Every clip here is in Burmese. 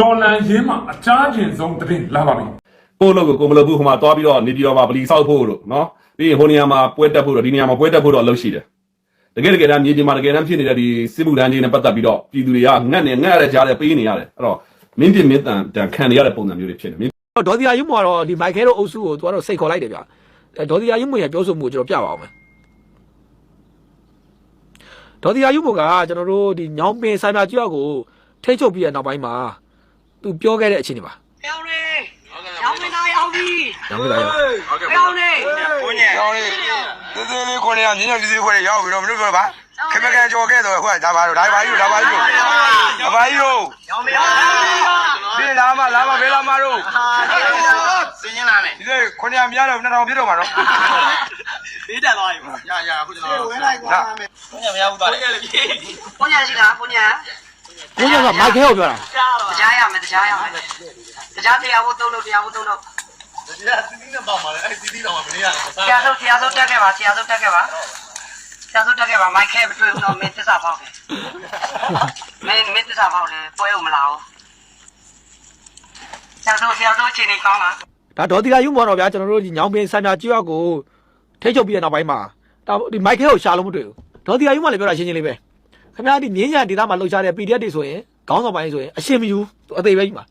တော်လန်ရင်းမှာအချားကျင်ဆုံးသတင်းလာပါပြီကိုယ့်လို့ကိုကိုမလို့ဘူးဟိုမှာသွားပြီးတော့နေပြည်တော်မှာဗလီဆောက်ဖို့လို့နော်ပြီးရင်ဟိုနေရာမှာပွဲတက်ဖို့တော့ဒီနေရာမှာပွဲတက်ဖို့တော့အလုပ်ရှိတယ်တကယ်တကယ်တမ်းမြေပြင်မှာတကယ်တမ်းဖြစ်နေတဲ့ဒီစစ်မှုထမ်းကြီးနဲ့ပတ်သက်ပြီးတော့ပြည်သူတွေကငတ်နေငတ်ရတဲ့ကြားထဲပေးနေရတယ်အဲ့တော့မင်းပြင်းမင်းတန်တန်ခံနေရတဲ့ပုံစံမျိုးတွေဖြစ်နေမင်းဒေါ်ဒီယာယုံမောကတော့ဒီမိုက်ခဲတို့အုပ်စုကိုသူကတော့စိတ်ခေါ်လိုက်တယ်ဗျာအဲဒေါ်ဒီယာယုံမောရဲ့ပြောဆိုမှုကိုကျွန်တော်ပြပါအောင်မယ်ဒေါ်ဒီယာယုံမောကကျွန်တော်တို့ဒီညောင်ပင်ဆိုင်မှာကြောက်ကိုထိတ်ချုပ်ပြီးတဲ့နောက်ပိုင်းမှာ သူပြောခဲ့တဲ့အခြေအနေပါပြောင်းနေရောင်းမလာရောက်ပြီညောင်ပင်ဆိုင်မှာပြောင်းနေကိုညောင်းလေးသေးသေးလေးကိုနေရမြင်းညောင်းလေးသေးခွဲရောက်ပြီးတော့မလို့ပြောပါခမကန်ကြော်ခဲ့တော့ခုကဒါပါတော့ဒါပါကြီးဒါပါကြီးဒါပါကြီးတို့ရောင်းမရောင်းဒီလာမလာမဘယ်လာမတို့စင်းရင်လာမယ်ဒီလေခုညများတော့2000ပြည့်တော့မှာနော်ဘေးတက်သွားပြီရရအခုကျွန်တော်ဝင်လိုက်ကွာမယ်ဘုညာမရဘူးပါလေဘုညာရှိလားဘုညာ ကိုညောင်ကမိုက်ခဲကိုပြောတာတရားရမယ်တရားရမယ်တရားတရားဖို့သုံးလို့တရားဖို့သုံးလို့ဒီကစီးစီးနဲ့ပေါ့မှာလေအဲ့စီးစီးတော့မနေရဘူးတရားဆုံးတရားဆုံးတက်ခဲ့ပါတရားဆုံးတက်ခဲ့ပါတရားဆုံးတက်ခဲ့ပါမိုက်ခဲမတွေ့ဘူးတော့မင်းသစ္စာဖောက်တယ်မင်းမင်းသစ္စာဖောက်တယ်ပွဲဦးမလာဘူးတရားဆုံးတရားဆုံးချိန်နေကောင်းလားဒါဒေါ်ဒီယာယုံမောတော့ဗျာကျွန်တော်တို့ဒီညောင်ပင်ဆိုင်မှာကြောက်ကိုထိတ်ချုပ်ပြီးတဲ့နောက်ပိုင်းမှာဒါဒီမိုက်ခဲကိုရှာလို့မတွေ့ဘူးဒေါ်ဒီယာယုံမောလည်းပြောတာရှင်းရှင်းလေးပဲ ခင်ဗျားဒီမြင်းညံဒေတာမှာလှုပ်ရှားတဲ့ PDF တွေဆိုရင်ခေါင်းဆောင်ပိုင်းဆိုရင်အရှင်းမယူသူအသေးပဲကြီးမှာ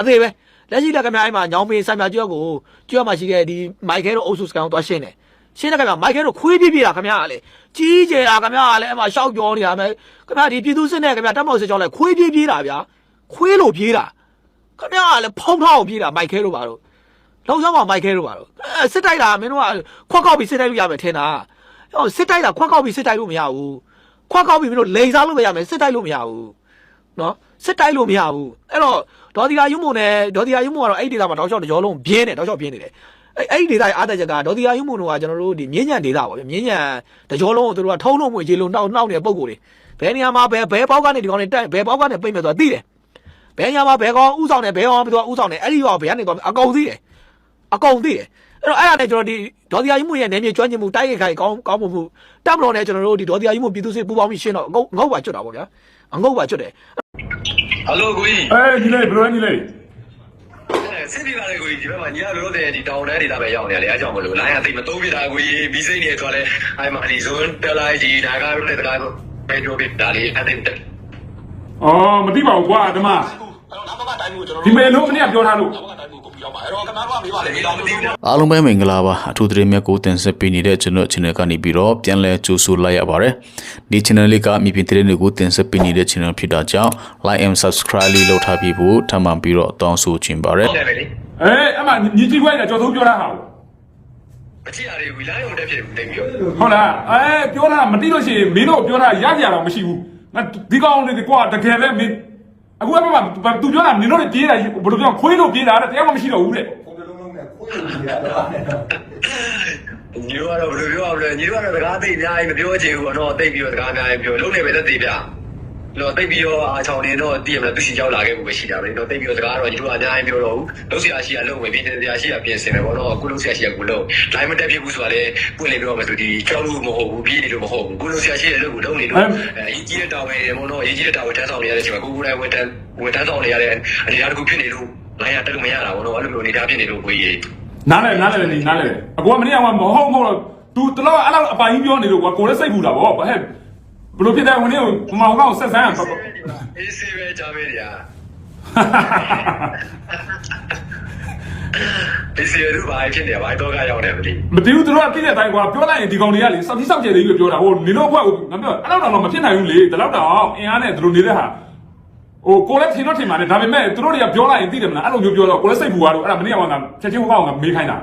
အသေးပဲလက်ရှိလက်ခင်ဗျားအဲ့မှာညောင်ပင်ဆိုင်မှာကြောက်ကိုကြောက်မှာရှိတဲ့ဒီမိုက်ခဲတို့အုပ်စုစကန်ကိုသွားရှင်းတယ်ရှင်းတဲ့ခင်ဗျာမိုက်ခဲတို့ခွေးပြပြတာခင်ဗျားကလေကြီးကျယ်တာခင်ဗျားကလည်းအဲ့မှာရှောက်ပြောနေတာမယ်ခင်ဗျားဒီပြည်သူစစ်နဲ့ခင်ဗျားတက်မောက်စစ်ကြောင်းလဲခွေးပြပြတာဗျာခွေးလို့ပြေးတာခင်ဗျားကလည်းဖုံးထောက်ပြေးတာမိုက်ခဲတို့ပါတော့လောက်ဆောင်ကမိုက်ခဲတို့ပါတော့အဲစစ်တိုက်တာမင်းတို့ကခွက်ကောက်ပြီးစစ်တိုက်လို့ရမယ်ထင်တာဟောစစ်တိုက်တာခွက်ကောက်ပြီးစစ်တိုက်လို့မရဘူး ခွက်ကောက်ပြီးမင်းတို့လိန်စားလို့ပဲရမယ်စစ်တိုက်လို့မရဘူးနော်စစ်တိုက်လို့မရဘူးအဲ့တော့ဒေါ်ဒီယာယုံမုံနဲ့ဒေါ်ဒီယာယုံမုံကတော့အဲ့ဒီဒေတာမှာတောက်လျှောက်တကြောလုံးပြင်းတယ်တောက်လျှောက်ပြင်းနေတယ်အဲ့အဲ့ဒီဒေတာရဲ့အားတက်ချက်ကဒေါ်ဒီယာယုံမုံတို့ကကျွန်တော်တို့ဒီမြင်းညံဒေတာပေါ့ဗျမြင်းညံတကြောလုံးကိုတို့ကထုံးလုံးမွေရေလုံးနှောက်နှောက်နေတဲ့ပုံကိုယ်တွေဘယ်နေရာမှာဘယ်ဘယ်ပေါက်ကနေဒီကောင်တွေတိုက်ဘယ်ပေါက်ကနေပိတ်မယ်ဆိုတာသိတယ်ဘယ်နေရာမှာဘယ်ကောင်ဥဆောင်တယ်ဘယ်ကောင်ကဘယ်သူကဥဆောင်တယ်အဲ့ဒီရောဘယ်ကနေသွားအကောင်သိတယ်အကုန်သိတယ် အဲ့တော့အဲ့ဒါနဲ့ကျွန်တော်ဒီဒေါ်ဒီယာကြီးမှုရဲ့နေမြေကျွမ်းကျင်မှုတိုက်ရိုက်ခိုင်ကောင်းကောင်းမှုမှုတပ်မတော်နဲ့ကျွန်တော်တို့ဒီဒေါ်ဒီယာကြီးမှုပြည်သူစစ်ပူးပေါင်းပြီးရှင်းတော့ငုတ်ငုတ်ပါကျွတ်တာပေါ့ဗျာအငုတ်ပါကျွတ်တယ်ဟယ်လိုကိုကြီးအေးညီလေးဘယ်လိုလဲညီလေးစစ်ပြေပါလေကိုကြီးဒီဘက်မှာညီရလို့တဲ့ဒီတောင်တန်းဒေသပဲရောက်နေရတယ်အဲကြောင့်မလို့လိုင်းကတိတ်မသုံးပြတာကိုကြီးဘီစိနေတော့လဲအဲ့မှာဒီဇွန်တက်လိုက်ဒီဒါကတော့လည်းဒါကဘယ်လိုပြတာလဲအဲ့ဒါအော်မသိပါဘူးကွာဓမ္မအဲ့တော့နောက်ဘက်ကတိုင်းမှုကျွန်တော်ဒီမေလို့မနေ့ကပြောထားလို့နော က်ဘက်ကတိုင်းမှုကိုပြီးတော့ပါအဲ့တော့ခဏကမေးပါလေမေးတော့မသိဘူးအားလုံးပဲမင်္ဂလာပါအထူးသတင်းမြတ်ကိုတင်ဆက်ပေးနေတဲ့ကျွန်တော် channel ကနေပြီးတော့ပြန်လည်ကြိုဆိုလိုက်ရပါတယ်ဒီ channel လေးကမြေပြင်သတင်းတွေကိုတင်ဆက်ပေးနေတဲ့ channel ဖြစ်တာကြောင့် like and subscribe လေးလုပ်ထားပြီးဖို့ထပ်မံပြီးတော့တောင်းဆိုချင်ပါတယ်တယ်ပဲလေအေးအမညီကြီးခွဲတယ်ကြော်သုံးပြောထားဟာကိုမကြည့်ရသေးဘူးလိုင်းရုံတက်ဖြစ်တယ်ပြီးတော့ဟုတ်လားအဲပြောတာမသိလို့ရှိရင်မင်းတို့ပြောတာရကြရတော့မရှိဘူးငါဒီကောင်တွေကွာတကယ်ပဲမင်း အခုအမသူပြောတာမင်းတို့ပြေးတာဘယ်လိုပြောခွေးလို့ပြေးတာတဲ့တရားမှမရှိတော့ဘူးတဲ့ညီတို့ကတော့ဘယ်လိုပြောရမလဲညီတို့ကတော့စကားသိအများကြီးမပြောချင်ဘူးတော့သိပြီးတော့စကားအများကြီးပြောလုံးနေပဲသက်သေးဗျ တော့သိပြီးတော့အားချောင်းနေတော့တည်ရမလားသူစီရောက်လာခဲ့မှုပဲရှိတာပဲတော့သိပြီးတော့စကားကတော့ညီတို့အများကြီးပြောတော့ဘူးလုံးစီအားရှိရလုံးဝင်ပြင်စရာရှိရပြင်စင်တယ်ပေါ့နော်အခုလုံးစီအားရှိရကူလုံးဒိုင်းမတက်ဖြစ်ဘူးဆိုတာလေပွင့်လေပြောမှဆိုဒီကြောက်လို့မဟုတ်ဘူးပြေးနေလို့မဟုတ်ဘူးကူလုံးစီအားရှိရလုံးကိုလုံးနေလို့အဲရေးကြီးတဲ့တာဝန်ပေါ့နော်ရေးကြီးတဲ့တာဝန်တန်းဆောင်နေရတဲ့အချိန်မှာကိုကိုယ်တိုင်ဝန်တန်းဝန်တန်းဆောင်နေရတဲ့အနေအထားတစ်ခုဖြစ်နေလို့လိုင်းရတက်လို့မရတာပေါ့နော်အဲ့လိုမျိုးအနေအထားဖြစ်နေလို့ကိုကြီးနားလဲနားလဲနေနားလဲအကူကမနေ့ကမဟုတ်မဟုတ်တော့ तू တလောက်အဲ့လောက်အပိုင်ကြီးပြောနေလို့ကွာကိုလည်းစိတ်ပူတာဗောဟဲ့ ဘယ်လိုဖြစ်တယ်ဝင်နေကိုမောင်ကောင်ဆက်ဆန်းအေးစေးပဲကြားပဲညာဒီစီရူဘာဖြစ်နေပါတော့ကရောက်နေပြီမတည်ဘူးသူတို့ကပြည့်တဲ့အတိုင်းကွာပြောလိုက်ရင်ဒီကောင်တွေကလေစောက်တိစောက်ကျယ်လေးကြီးပြောတာဟိုနေတော့ဘွက်ကိုငါပြောအဲ့လောက်တော့မဖြစ်နိုင်ဘူးလေဒီလောက်တော့အင်အားနဲ့သူတို့နေတဲ့ဟာဟိုကိုလည်းထင်တော့ထင်ပါတယ်ဒါပေမဲ့သူတို့တွေကပြောလိုက်ရင်သိတယ်မလားအဲ့လိုမျိုးပြောတော့ကိုလည်းစိတ်ပူသွားတော့အဲ့ဒါမနေ့ကမှချက်ချင်းဟိုကောင်ကမေးခိုင်းတာ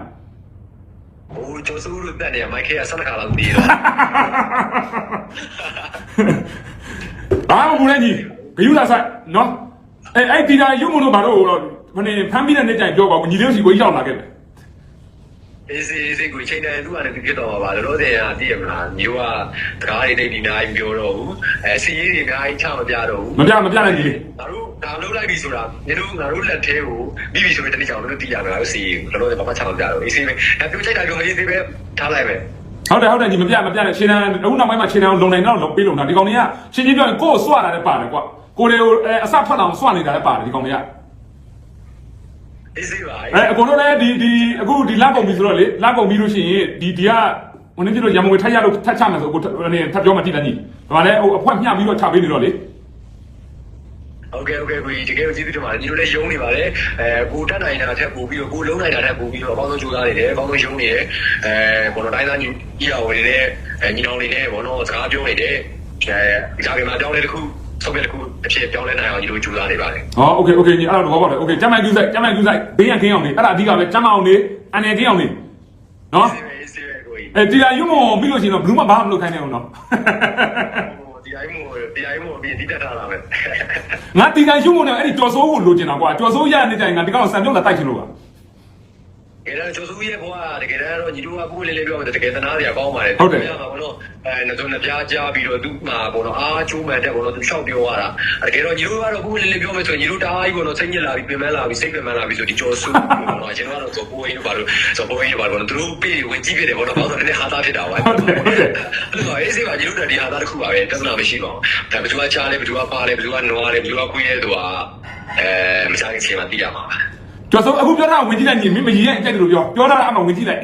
ဟိုကျော်စုလို့တက်နေမိုက်ခဲကဆက်တစ်ခါလောက်တည်တော့ဘာမှမဘူးလေကြီးဂယုသာဆိုင်နော်အဲ့အဲ့ဒီတိုင်းရုံမလို့ဘာလို့တော့မနေဖမ်းပြီးတဲ့နေ့ကျရင်ပြောပါဘူးညီလေးစီကိုရောက်လာခဲ့တယ်အေးစေးအေးစေးကိုချိန်တယ်သူကလည်းဖြစ်တော့ပါလို့တဲ့ဟာတည်ရမလားမျိုးကတကားတွေတိတ်ပြီးအများကြီးပြောတော့ဘူးအဲစီရေးတွေအများကြီးချမပြတော့ဘူးမပြမပြနိုင်ကြီးငါတို့ ဒါလုံးလိုက်ပြီဆိုတာညတို့ငါတို့လက်သေးကိုပြီးပြီဆိုရင်တတိချောင်းတို့တည်ရမယ်ငါတို့စီရေးလောလောဆယ်ဘာမှချမပြတော့အေးစေးပဲအဲသူချိန်တာပြောအေးစေးပဲထားလိုက်ပဲဟုတ်တယ်ဟုတ်တယ်ညီမပြမပြနဲ့ခြေတန်းအခုနောက်ပိုင်းမှာခြေတန်းလုံနိုင်တော့လုံပေးလုံတာဒီကောင်တွေကရှင်းချင်းပြောရင်ကိုယ်ကိုစွရတာလည်းပါတယ်ကွာကိုတွေကိုအဲအစဖတ်အောင်စွန့်နေတာလည်းပါတယ်ဒီကောင်တွေကအေးစေးပါအဲအကုန်လုံးလည်းဒီဒီအခုဒီလက်ကုန်ပြီဆိုတော့လေလက်ကုန်ပြီလို့ရှိရင်ဒီဒီကဟိုနေ့ပြတော့ရမငွေထက်ရလို့ထက်ချမယ်ဆိုကိုနေထပ်ပြောမှတိတယ်ညီဒါမှလည်းဟိုအဖွက်မျှပြီးတော့ချပေးနေတော့လေ ဟုတ်ကဲ့ဟုတ်ကဲ့ကိုကြီးတကယ်ကျေးဇူးတင်ပါတယ်ညီတို့လည်းယုံနေပါတယ်အဲကိုတက်နိုင်တာထက်ပို့ပြီးတော့ကိုလုံးနိုင်တာထက်ပို့ပြီးတော့အကောင်းဆုံးကြိုးစားနေတယ်အကောင်းဆုံးယုံနေတယ်အဲဘောနော်တိုင်းသားညီကြီးတော်ဝင်နေတဲ့ညီနောင်တွေနဲ့ဘောနော်စကားပြောနေတယ်အဲကြာကြမှာတောင်းတဲ့တစ်ခုဆုံးဖြတ်တစ်ခုအဖြစ်ပြောင်းလဲနိုင်အောင်ညီတို့ကြိုးစားနေပါတယ် ဟောโอเคโอเคညီအဲ့ဒါတော့ဘောပါတယ်โอเคကျမ်းမိုင်ကူးဆိုင်ကျမ်းမိုင်ကူးဆိုင်ဘေးရန်ခင်းအောင်နေအဲ့ဒါအဓိကပဲကျမ်းမအောင်နေအနေခင်းအောင်နေနော် စေးပဲစေးပဲကိုကြီး အဲဒီလာယူမပြီးလို့ရှိရင်တော့ဘလူးမဘာမှမလုပ်ခိုင်းနိုင်အောင်နော် ဒီအိုင်မို့ဒီအိုင်မို့ပြီးတိတက်တာလားပဲငါတီကန်ယူမနဲ့အဲ့ဒီကြော်စိုးကိုလိုချင်တာကွာကြော်စိုးရနေတိုင်းငါဒီကောင်ဆန်ပြုတ်လာတိုက်ချင်လို့ပါ ကဲတော့ကျော်စုရဲ့ဘဝတကယ်တော့ညီတို့ကကိုယ်လေးလေးပြောမယ်တကယ်သနာစရာကောင်းပါတယ်ဟုတ်တယ်မှာဘောနော်အဲနှစုံနှပြားကြားပြီးတော့သူ့မှာဘောနော်အားချိုးမှန်တဲ့ဘောနော်သူလျှောက်ပြောရတာတကယ်တော့ညီတို့ကတော့ကိုယ်လေးလေးပြောမယ်ဆိုရင်ညီတို့တအားကြီးဘောနော်စိတ်ညစ်လာပြီးပြင်ပန်းလာပြီးစိတ်ပြင်ပန်းလာပြီးဆိုဒီကျော်စုဘောနော်ကျွန်တော်ကတော့ဇော်ပိုးရင်းဘာလို့ဇော်ပိုးရင်းဘာလို့သူတို့ပြေဝင်ကြည့်ဖြစ်တယ်ဘောနော်ဘာလို့လဲဟာသားဖြစ်တာပါဟုတ်တယ်ဟုတ်တယ်အဲ့တော့အေးစေးပါညီတို့ဒီဟာသားတစ်ခုပါပဲပြဿနာမရှိပါဘူးဒါဘယ်သူကချားလဲဘယ်သူကပါလဲဘယ်သူကနွားလဲဘယ်သူကခွေးလဲဆိုတာအဲမစားခင်ချိန်မှာသိရမှာပါ ကျော်ဆုံးအခုပြောတာဝင်ကြည့်လိုက်ညီမင်းမကြီးရဲ့အကြိုက်လို့ပြောပြောတာအမှဝင်ကြည့်လိုက်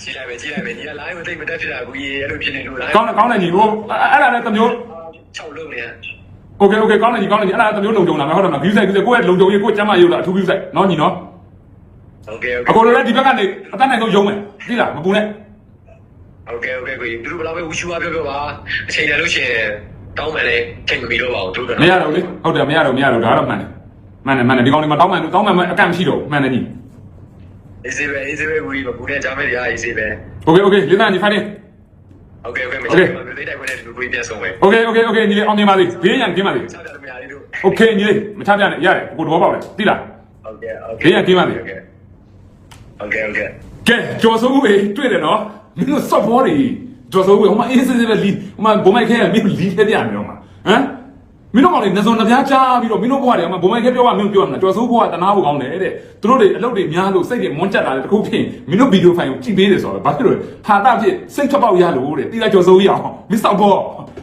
ကြည့်လိုက်ပဲကြည့်လိုက်ပဲညီက live ကိုတိတ်မတက်ဖြစ်တာဘူးကြီးအဲ့လိုဖြစ်နေလို့ live ကောင်းတယ်ကောင်းတယ်ညီဟိုအဲ့ဒါလည်းတမျိုး6လုံးနေရ Okay okay ကောင်းတယ်ညီကောင်းတယ်ညီအဲ့ဒါတမျိုးလုံကြုံလာမယ်ဟုတ်တယ်မလား view ဆိုင် view ဆိုင်ကိုယ့်ရဲ့လုံကြုံရေးကိုယ်ကျမ်းမာရေးလို့အထူး view ဆိုင်နော်ညီနော် Okay okay အခုလည်းဒီဘက်ကနေအတတ်နိုင်ဆုံးယုံမယ်သိလားမပူနဲ့ Okay okay ကိုသူတို့ဘယ်လောက်ပဲဝူရှူပါပြောပြောပါအချိန်ရလို့ရှိရင်တောင်းမယ်လေချိန်မမီတော့ပါဘူးသူတို့မရတော့လေဟုတ်တယ်မရတော့မရတော့ဒါတော့မှန်တယ် မှန်တယ်မှန်တယ်ဒီကောင်တွေမှာတောင်းမှန်တောင်းမှန်မအကန့်မရှိတော့မှန်တယ်ညီ easy ပဲ easy ပဲဝီဘူးနဲ့ဂျာမဲတွေက easy ပဲ Okay okay လင်းနာညီဖိုင်နေ Okay okay မချင်ပါဘူးလေးတိုက်ခွင့်နဲ့လူကြီးပြန်ဆုံးပဲ Okay okay okay ညီလေးအောင်မြင်ပါစေဘေးရန်ကင်းပါစေ ဆက်ကြတယ်မရလေးတို့ Okay ညီလေးမချပြနဲ့ရတယ်ကိုယ်တော့ပေါက်တယ်သိလား Okay Okay ဘေးရန်ကင်းပါစေ Okay Okay Okay ကဲကျော်စိုးဦးကြီးတွေ့တယ်နော်မင်းတို့စော့ဘောတွေကျော်စိုးဦးကြီးဟိုမှာအေးစစ်စစ်ပဲလီဟိုမှာဘုံမိုက်ခဲကမင်းတို့လီခဲပြရမယ်ဟိုမှာဟမ် မင်းတို့ကောင်လေးနှစုံနှပြားချပြီးတော့မင်းတို့ဘွားတွေဟိုမှာဘုံမိုက်ခဲပြောရမင်းတို့ပြောရမလားကျော်စိုးဘွားတနာဖို့ကောင်းတယ်တဲ့သူတို့တွေအလုပ်တွေများလို့စိတ်တွေမွန်းကျက်လာတယ်တခုဖြစ်မင်းတို့ဗီဒီယိုဖိုင်ကိုကြည့်ပေးတယ်ဆိုတော့ဘာဖြစ်လို့ဟာတာဖြစ်စိတ်ထွက်ပေါက်ရလို့တဲ့တိလာကျော်စိုးကြီးအောင်မင်းစောက်ဘော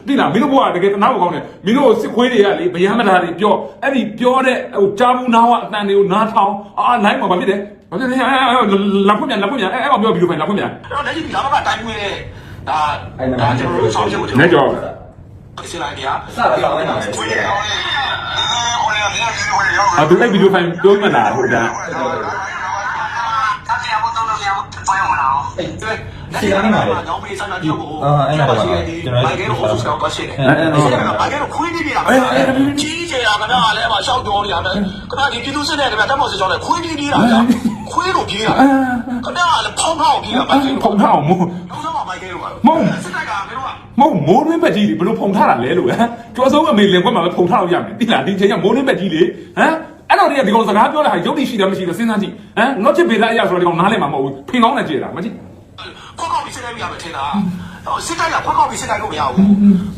တိလာမင်းတို့ဘွားတကယ်တနာဖို့ကောင်းတယ်မင်းတို့စစ်ခွေးတွေကလေဗျမ်းမသားတွေပြောအဲ့ဒီပြောတဲ့ဟိုကြားဘူးနားဝအတန်တွေကိုနားထောင်အာနိုင်မှာဘာဖြစ်လဲဘာဖြစ်လဲလာဖွင့်ပြန်လာဖွင့်ပြန်အဲ့အဲ့ကောင်ပြောဗီဒီယိုဖိုင်လာဖွင့်ပြန်တော့လက်ရှိဒီလာမကတိုင်းဝင်တဲ့ဒါဒါကျွန်တော်တို့ဆောင်းချက်ကိုကျွန်နေတော် စစ်လိုက်ဗျာစတာတော့ဝင်ပါမယ်ဝင်ရအောင်လေအော်လေမြန်မြန်ဝင်ရအောင်အတူလိုက်ဗီဒီယိုဖိုင်တိုးမလာဟုတ်လားတက်ပြမတော့လို့ရအောင်ဖိုင်မလာအောင်အဲ့တွေ့ဒီကနေမှာလေတော့ပေးစမ်းတာကြည့်ဖို့အာအဲ့ဒါပါကျွန်တော်ဘိုင်ကဲကိုဟိုးဆောင်ပါရှိတယ်ဘိုင်ကဲကိုခွေးနေပြီလားကြီးကြီးလာကနာလဲမှာရှောက်တော်နေတာခင်ဗျာဒီပြည်သူစစ်တဲ့ခင်ဗျာတက်မော်စစ်ကြောင်းလဲခွေးနေပြီလား ခွေးလို့ပြေးတာခင်ဗျာလည်းဖောင်းဖောင်းပြေးတာမိုက်ကေဖုံထားအောင်မို့နောက်ဆုံးမိုက်ကေကိုပါစစ်တိုက်ကမင်းတို့ကမဟုတ်မိုးရင်းဘက်ကြီးဘယ်လိုဖုံထားတာလဲလို့ဟမ်ကျော်စုံအမေလင်ကွက်မှာပဲဖုံထားလို့ရမယ်တိလားဒီချိန်ကမိုးရင်းဘက်ကြီးလေဟမ်အဲ့တော့ဒီကဒီကောင်စကားပြောတာဟာရုပ်တည်ရှိတယ်မရှိတယ်စဉ်းစားကြည့်ဟမ်ငေါ့ချစ်ပေသားအရာဆိုတော့ဒီကောင်နားလည်မှာမဟုတ်ဘူးဖင်ကောင်းနဲ့ကြည့်တာမကြည့်ခွက်ကောက်ပြီးစစ်တိုက်လို့ရမယ်ထင်တာ စစ်တိုက်ကခွက်ကောက်ပြီးစစ်တိုက်လို့မရဘူး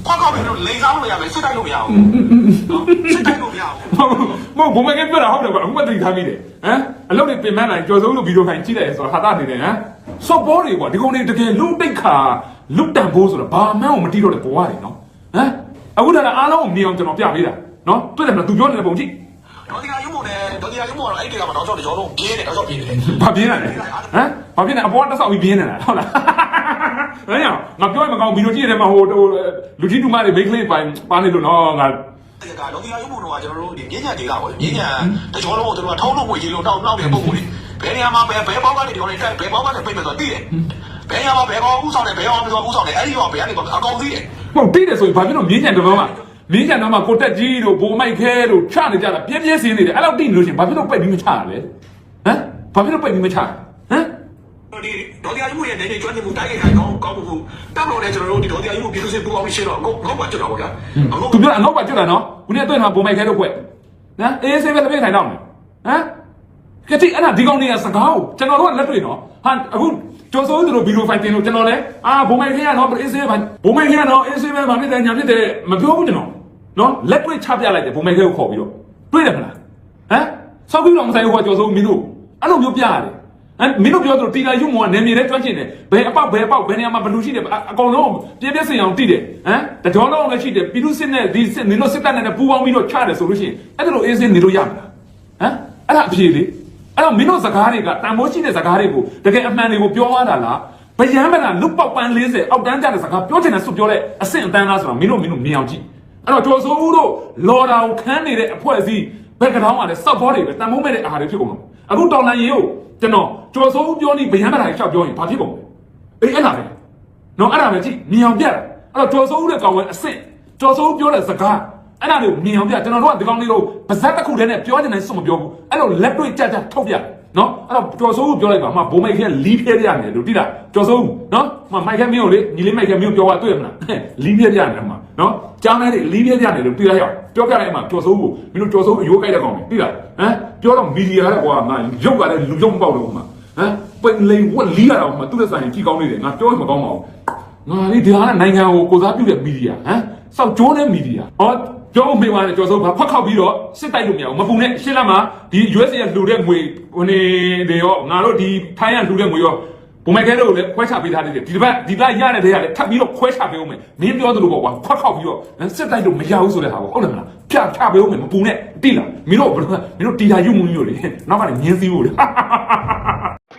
ခွက်ကောက်ပြီးလို့လိန်စားလို့ရမယ်စစ်တိုက်လို့မရဘူးစစ်တိုက်လို့မရဘူးမဟုတ်ဘုံမကပြောတာဟုတ်တယ်ကွာအခုမှသိထားမိတယ်ဟမ်အလုပ်တွေပြင်ပန်းနိုင်ကျော်စုံလို့ဗီဒီယိုဖိုင်ကြည့်လိုက်ဆိုတော့ဟာတာနေတယ်ဟမ်စော့ဘောတွေကွာဒီကောင်တွေတကယ်လူတိတ်ခါလူတန်ဖိုးဆိုတော့ဘာမှန်းကိုမတိတော့တဲ့ဘဝတွေနော်ဟမ်အခုတည်းကအားလုံးကိုမြင်အောင်ကျွန်တော်ပြပေးတာနော်တွေ့တယ်မလားသူပြောနေတဲ့ပုံကြည့်ဒေါ်ဒီယာရုံးမို့တယ်ဒေါ်ဒီယာရုံးမို့တော့အဲ့ဒီကမှာတော့ကျွန်တော်တို့ပြင်းတယ်တော့ပြင်းတယ်ဘာပြင်းလာလဲဟမ်ဘာပြင်းလဲအပေါ်တက်ဆောက်ပြီးပြင်းနေတာဟုတ်လား ဟမ်ငါပြောရင်မကောင်းဗီဒီယိုကြည့်ရတယ်မဟိုလူကြီးတူမတွေမိတ်ကလေးပိုင်းပါနေလို့နော်ငါဒီကဒေါ်ဒီယာရုံးမို့တော့ကျွန်တော်တို့ဒီမြင်းညာဒေတာပေါ့မြင်းညာတကြောလုံးကိုတို့ကထောင်းလို့ဝင်ကြီးလို့တောက်နောက်တဲ့ပုံကိုလေဘယ်နေရာမှာဘယ်ဘယ်ပေါက်ကနေဒီကောင်လေးတိုက်ဘယ်ပေါက်ကနေပြိတ်မယ်ဆိုတော့သိတယ်ဘယ်နေရာမှာဘယ်ကောင်ဥဆောင်တယ်ဘယ်ကောင်ဥဆောင်တယ်အဲ့ဒီကောင်ဘယ်ကနေအကောင်သိတယ်ဟုတ်တိတယ်ဆိုရင်ဘာဖြစ်လို့မြင်းကြံတော်မှာမြင်းကြံတော်မှာကိုတက်ကြီးတို့ဘိုးမိုက်ခဲတို့ချနေကြတာပြင်းပြင်းစင်းနေတယ်အဲ့လောက်တိနေလို့ရှင်ဘာဖြစ်လို့ပိတ်ပြီးမချတာလဲဟမ်ဘာဖြစ်လို့ပိတ်ပြီးမချဟမ် ဒီဒေါ်ဒီယာရုံးရဲ့နေနေကျွမ်းကျင်မှုတိုင်းရဲ့ခိုင်ကောင်းကောင်းမှုတပ်လို့လည်းကျွန်တော်တို့ဒီဒေါ်ဒီယာရုံးကိုပြည်သူစစ်ပူပေါင်းပြီးရှင်းတော့အကုန်အကုန်ပါကျွတ်တာပေါ့ဗျာအကုန်သူပြောအနောက်ပါကျွတ်တာနော်ခုနေ့တွေ့မှာဘိုးမိုက်ခဲတို့ခွက်နော်အေးဆေးပဲတပိတ်ထိုင်တော့မယ်ဟမ်ကတိအဲ့ဒါဒီကောင်တွေကစကားကိုကျွန်တော်တို့ကလက်တွေ့နော်ဟာအခုကျော်စိုးသူတို့ဗီဒီယိုဖိုင်တင်လို့ကျွန်တော်လည်းအာဘိုးမိုက်ခဲရနော်အေးဆေးပဲဘိုးမိုက်ခဲရနော်အေးဆေးပဲဗာဖြစ်တယ်ညာဖြစ်တယ်မပြောဘူးကျွန်တော်နော်လက်တွေ့ချပြလိုက်တယ်ဘိုးမိုက်ခဲကိုခေါ်ပြီးတော့တွေ့တယ်မလားဟမ်ဆောက်ပြီးတော့မဆိုင်ဘူးကွာကျော်စိုးမင်းတို့အဲ့လိုမျိုးပြရတယ် မ်မင်းတို့ပြောသလိုတီလာယူမောကနေမြေထဲကျွမ်းကျင်တယ်ဘယ်အပေါက်ဘယ်အပေါက်ဘယ်နေရာမှာဘလူရှိတယ်အကောင်လုံးပြည့်ပြည့်စင်အောင်တည်တယ်ဟမ်တကြောလုံးလည်းရှိတယ်ပြည်သူစစ်နဲ့ဒီစစ်နင်တို့စစ်တပ်နဲ့ပူးပေါင်းပြီးတော့ချတယ်ဆိုလို့ရှိရင်အဲ့ဒါလိုအေးစင်းနေလို့ရမလားဟမ်အဲ့ဒါအဖြေလေအဲ့တော့မင်းတို့စကားတွေကတန်ဖိုးရှိတဲ့စကားတွေကိုတကယ်အမှန်တွေကိုပြောရတာလားဗယံမလားလုတ်ပေါက်ပန်း40အောက်တန်းကြတဲ့စကားပြောချင်တဲ့စွပြောတဲ့အဆင့်အတန်းလားဆိုတော့မင်းတို့မင်းတို့မြင်အောင်ကြည့်အဲ့တော့ကျော်စိုးဦးတို့လော်တာကိုခန်းနေတဲ့အဖွဲ့အစည်းဘက်ကတောင်းကလည်းစောက်ဘောတွေပဲတန်ဖိုးမဲ့တဲ့အာဟာတွေဖြစ်ကုန်တော့ အခုတော်လန်ရေကိုကျွန်တော်ကျော်စိုးဦးပြောနေဗယံမလားရှောက်ပြောရင်ဘာဖြစ်ကုန်လဲအေးအဲ့ဒါပဲနော်အဲ့ဒါပဲကြည့်မြင်အောင်ပြတာအဲ့တော့ကျော်စိုးဦးတဲ့ကောင်ကအဆင့်ကျော်စိုးဦးပြောတဲ့စကားအဲ့ဒါတွေကိုမြင်အောင်ပြကျွန်တော်တို့ကဒီကောင်လေးကိုပါဇက်တစ်ခုတည်းနဲ့ပြောချင်တယ်စွမပြောဘူးအဲ့လိုလက်တွေ့ကြကြထုတ်ပြ နော်အဲ့တော့ကျော်စိုးဦးပြောလိုက်ပါမှဘုံမိုက်ခဲလီးဖဲရရတယ်လို့တိတာကျော်စိုးဦးနော်မှမိုက်ခဲမင်းကိုလေညီလေးမိုက်ခဲမင်းကိုပြောသွားတွေ့မလားလီးဖဲရရတယ်မှာနော်ကြားမဲတွေလီးဖဲရတယ်လို့တိရရောက်ပြောပြလိုက်မှကျော်စိုးဦးကိုမင်းတို့ကျော်စိုးဦးအယိုးကြိုက်တဲ့ကောင်ပဲတိတာဟမ်ပြောတော့မီဒီယာတဲ့ကွာငါရုပ်ကလည်းလူရုပ်မပေါက်လို့မှာဟမ်ပင်လိန်ဝက်လီးရတော့မှသူ့တဲ့ဆိုင်ကြည့်ကောင်းနေတယ်ငါပြောရင်မကောင်းပါဘူးငါလေးဒီဟာကနိုင်ငံကိုကိုစားပြုတဲ့မီဒီယာဟမ်စောက်ကျိုးတဲ့မီဒီယာဟော ကျောင်းမေးပါတယ်ကျော်စိုးဘာဖတ်ခောက်ပြီးတော့စစ်တိုက်လို့မရဘူးမပူနဲ့ရှင်းလာမှာဒီ US ရဲ့လှူတဲ့ငွေဟိုနေတွေရောငါတို့ဒီထိုင်းရလှူတဲ့ငွေရောဘုံမိုက်ခဲတို့လည်းခွဲချပေးထားသေးတယ်ဒီတစ်ပတ်ဒီပတ်ရတဲ့တည်းကလည်းထပ်ပြီးတော့ခွဲချပေးအောင်မယ်မင်းပြောသလိုပေါ့ကွာဖတ်ခောက်ပြီးတော့စစ်တိုက်လို့မရဘူးဆိုတဲ့ဟာပေါ့ဟုတ်တယ်မလားဖြတ်ဖြတ်ပေးအောင်မယ်မပူနဲ့တိလားမင်းတို့ဘယ်လိုမင်းတို့တီတာယူမှုမျိုးလေနောက်ကနေမြင်းစည်းဖို့လေ